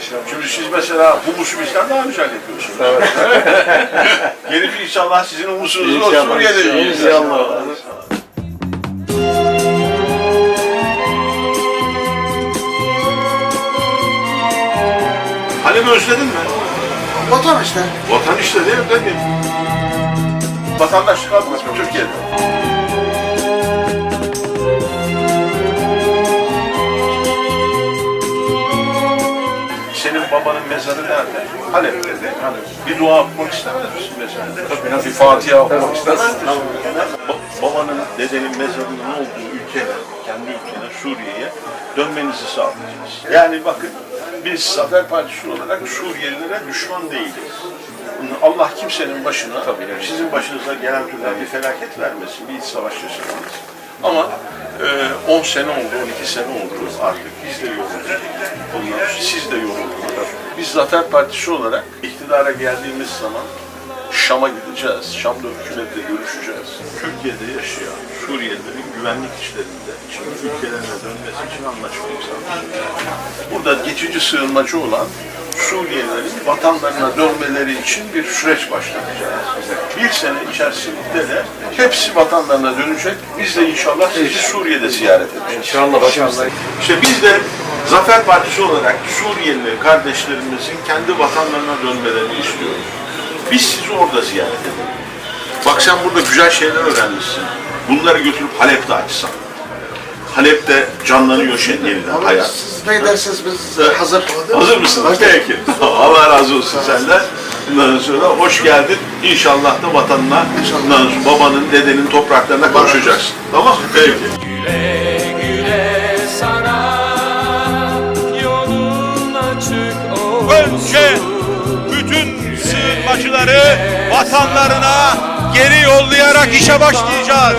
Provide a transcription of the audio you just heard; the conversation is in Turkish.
inşallah. Şimdi siz mesela humusu bizden daha güzel yapıyorsunuz. Evet. Gelip inşallah sizin humusunuz o İnşallah, Suriye'de inşallah. yiyeceğiz. İnşallah. Halep'i özledin mi? Vatan işte. Vatan işte değil mi? Vatandaşlık almaz mı Türkiye'de? Senin babanın mezarı nerede? Halep'te mi? Halep. Bir dua okumak istemez misin mesela? Bir Fatiha okumak istemez misin? Ba- babanın, dedenin mezarının olduğu ülkeye, kendi ülkene, Suriye'ye dönmenizi sağlayacağız. Yani bakın, biz Zafer Partisi olarak Suriyelilere düşman değiliz. Allah kimsenin başına, sizin başınıza gelen türden bir felaket vermesin, bir iç savaş yaşamanız. Ama e, 10 sene oldu, 12 sene oldu artık biz de yorulduk. Siz de yoruldunuz. Biz Zafer Partisi olarak iktidara geldiğimiz zaman Şam'a gideceğiz. Şam'da hükümetle görüşeceğiz. Türkiye'de yaşayan Suriyelilerin güvenlik işlerinde için ülkelerine dönmesi için anlaşma imzalayacağız. Burada geçici sığınmacı olan Suriyelilerin vatanlarına dönmeleri için bir süreç başlatacağız. Bir sene içerisinde de hepsi vatanlarına dönecek. Biz de inşallah sizi Suriye'de ziyaret edeceğiz. İnşallah başımızda. İşte biz de Zafer Partisi olarak Suriyeli kardeşlerimizin kendi vatanlarına dönmelerini istiyoruz. Biz sizi orada ziyaret edelim. Bak sen burada güzel şeyler öğrenmişsin. Bunları götürüp Halep'te açsan. Halep'te canlanıyor yeniden Ama hayat. Ne dersiniz biz hazır. Hazır mısın? Peki. Allah razı olsun senden. Bundan sonra hoş geldin. İnşallah da vatanına, bundan sonra babanın, dedenin topraklarına kavuşacaksın. Tamam mı? Peki. Güle güle sana yolun açık olsun. Önce bütün sığınmacıları vatanlarına geri yollayarak işe başlayacağız.